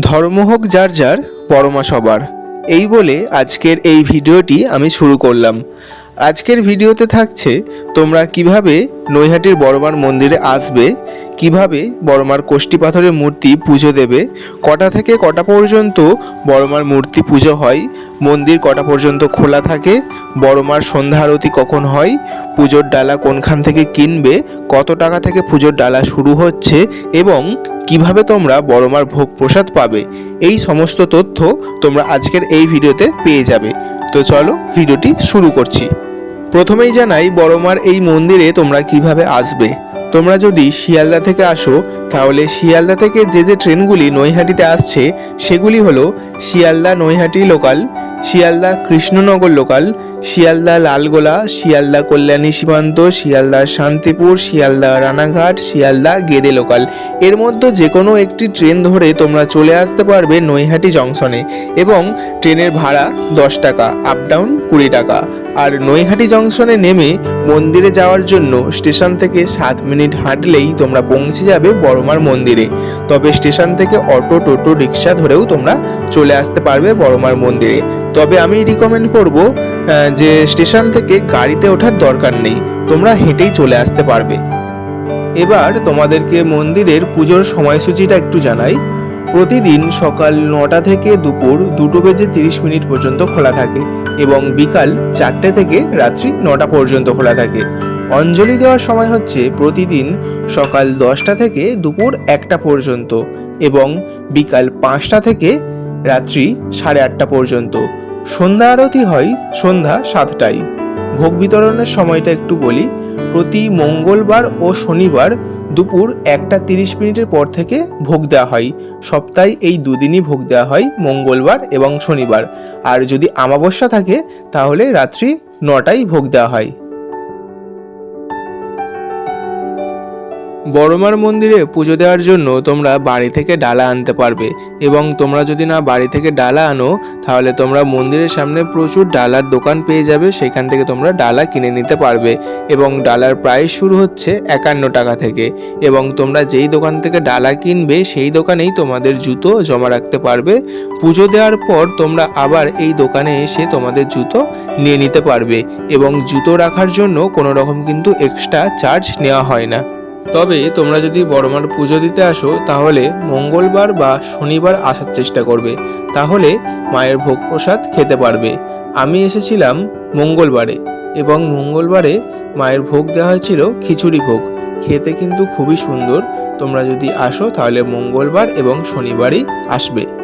ধর্ম হোক যার যার পরমা সবার। এই বলে আজকের এই ভিডিওটি আমি শুরু করলাম। আজকের ভিডিওতে থাকছে তোমরা কীভাবে নৈহাটির বড়মার মন্দিরে আসবে, কীভাবে বড়মার কোষ্ঠী পাথরের মূর্তি পুজো দেবে, কটা থেকে কটা পর্যন্ত বড়মার মূর্তি পুজো হয়, মন্দির কটা পর্যন্ত খোলা থাকে, বড়মার সন্ধ্যা আরতি কখন হয়, পুজোর ডালা কোনখান থেকে কিনবে, কত টাকা থেকে পুজোর ডালা শুরু হচ্ছে এবং কীভাবে তোমরা বড়মার ভোগ প্রসাদ পাবে, এই সমস্ত তথ্য তোমরা আজকের এই ভিডিওতে পেয়ে যাবে। তো চলো ভিডিওটি শুরু করছি। প্রথমেই জানাই বড়মার এই মন্দিরে তোমরা কীভাবে আসবে। তোমরা যদি শিয়ালদা থেকে আসো তাহলে শিয়ালদা থেকে যে যে ট্রেনগুলি নৈহাটিতে আসছে, সেগুলি হলো Sealdah Naihati local, Sealdah Krishnanagar local, Sealdah Lalgola, Sealdah Kalyani Simanta, Sealdah Shantipur, Sealdah Ranaghat, Sealdah Gede local. এর মধ্যে যে কোনো একটি ট্রেন ধরে তোমরা চলে আসতে পারবে নৈহাটি জংশনে এবং ট্রেনের ভাড়া দশ টাকা আপ ডাউন কুড়ি টাকা। আর নৈহাটি জংশনে নেমে মন্দিরে যাওয়ার জন্য স্টেশন থেকে সাত মিনিট হাঁটলেই তোমরা পৌঁছে যাবে বড়মার মন্দিরে। তবে স্টেশন থেকে অটো, টোটো, রিক্সা ধরেও তোমরা চলে আসতে পারবে বড়মার মন্দিরে। তবে আমি রিকমেন্ড করব যে স্টেশন থেকে গাড়িতে ওঠার দরকার নেই। তোমরা হেঁটেই চলে আসতে পারবে। এবার তোমাদেরকে মন্দিরের পুজোর সময়সূচিটা একটু জানাই। প্রতিদিন সকাল নটা থেকে দুপুর দুটো বেজে তিরিশ মিনিট পর্যন্ত খোলা থাকে এবং বিকাল চারটে থেকে রাত্রি নটা পর্যন্ত খোলা থাকে। অঞ্জলি দেওয়ার সময় হচ্ছে প্রতিদিন সকাল দশটা থেকে দুপুর একটা পর্যন্ত এবং বিকাল পাঁচটা থেকে রাত্রি সাড়ে আটটা পর্যন্ত। সন্ধ্যা আরতি হয় সন্ধ্যা সাতটায়। ভোগ বিতরণের সময়টা একটু বলি। প্রতি মঙ্গলবার ও শনিবার দুপুর একটা তিরিশ মিনিটের পর থেকে ভোগ দেওয়া হয়। সপ্তাহে এই দুদিনই ভোগ দেওয়া হয়, মঙ্গলবার এবং শনিবার। আর যদি আমাবস্যা থাকে, তাহলে রাত্রি নটায় ভোগ দেওয়া হয়। বড়মার মন্দিরে পুজো দেওয়ার জন্য তোমরা বাড়ি থেকে ডালা আনতে পারবে এবং তোমরা যদি না বাড়ি থেকে ডালা আনো, তাহলে তোমরা মন্দিরের সামনে প্রচুর ডালার দোকান পেয়ে যাবে, সেখান থেকে তোমরা ডালা কিনে নিতে পারবে এবং ডালার প্রাইস শুরু হচ্ছে একান্ন টাকা থেকে এবং তোমরা যেই দোকান থেকে ডালা কিনবে, সেই দোকানেই তোমাদের জুতো জমা রাখতে পারবে। পুজো দেওয়ার পর তোমরা আবার এই দোকানে এসে তোমাদের জুতো নিয়ে নিতে পারবে এবং জুতো রাখার জন্য কোনো রকম কিন্তু এক্সট্রা চার্জ নেওয়া হয় না। তবে তোমরা যদি বড়মার পুজো দিতে আসো, তাহলে মঙ্গলবার বা শনিবার আসার চেষ্টা করবে। তাহলে মায়ের ভোগ প্রসাদ খেতে পারবে। আমি এসেছিলাম মঙ্গলবারে এবং মঙ্গলবারে মায়ের ভোগ দেওয়া হয়েছিল খিচুড়ি ভোগ। খেতে কিন্তু খুবই সুন্দর। তোমরা যদি আসো, তাহলে মঙ্গলবার এবং শনিবারই আসবে।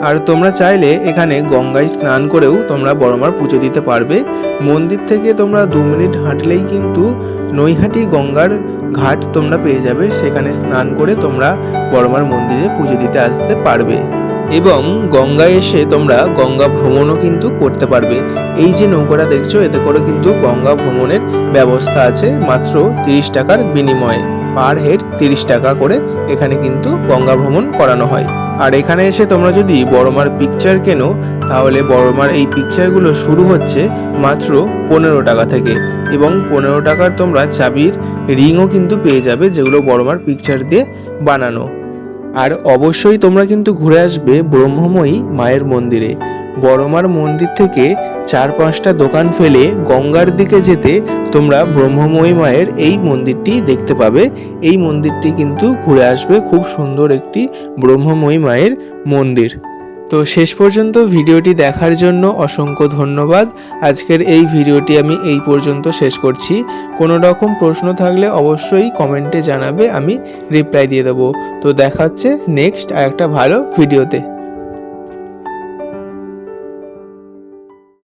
আর তোমরা চাইলে এখানে গঙ্গায় স্নান করেও তোমরা বড়মার পুজো দিতে পারবে। মন্দির থেকে তোমরা দু মিনিট হাঁটলেই কিন্তু নৈহাটি গঙ্গার ঘাট তোমরা পেয়ে যাবে। সেখানে স্নান করে তোমরা বড়মার মন্দিরে পুজো দিতে আসতে পারবে। এবং গঙ্গায় এসে তোমরা গঙ্গা ভ্রমণও কিন্তু করতে পারবে। এই যে নৌকাটা দেখছ, এতে করে কিন্তু গঙ্গা ভ্রমণের ব্যবস্থা আছে মাত্র তিরিশ টাকার বিনিময়ে। পার হেড তিরিশ টাকা করে এখানে কিন্তু গঙ্গা ভ্রমণ করানো হয়। আর এখানে এসে তোমরা যদি বড়মার পিকচার কেনো, তাহলে বড়মার এই পিকচারগুলো শুরু হচ্ছে মাত্র পনেরো টাকা থেকে। এবং পনেরো টাকার তোমরা চাবির রিংও কিন্তু পেয়ে যাবে যেগুলো বড়মার পিকচার দিয়ে বানানো। আর অবশ্যই তোমরা কিন্তু ঘুরে আসবে ব্রহ্মময়ী মায়ের মন্দিরে। বড়মার মন্দির থেকে চার পাঁচটা দোকান ফেলে গঙ্গার দিকে যেতে তোমরা ব্রহ্মময়ী মায়ের এই মন্দিরটি দেখতে পাবে। এই মন্দিরটি কিন্তু ঘুরে আসবে খুব সুন্দর একটি ব্রহ্মময়ী মায়ের মন্দির। তো শেষ পর্যন্ত ভিডিওটি দেখার জন্য অসংখ্য ধন্যবাদ। আজকের এই ভিডিওটি আমি এই পর্যন্ত শেষ করছি। কোনো রকম প্রশ্ন থাকলে অবশ্যই কমেন্টে জানাবে, আমি রিপ্লাই দিয়ে দেবো। তো দেখা হচ্ছে নেক্সট আর একটা ভালো ভিডিওতে।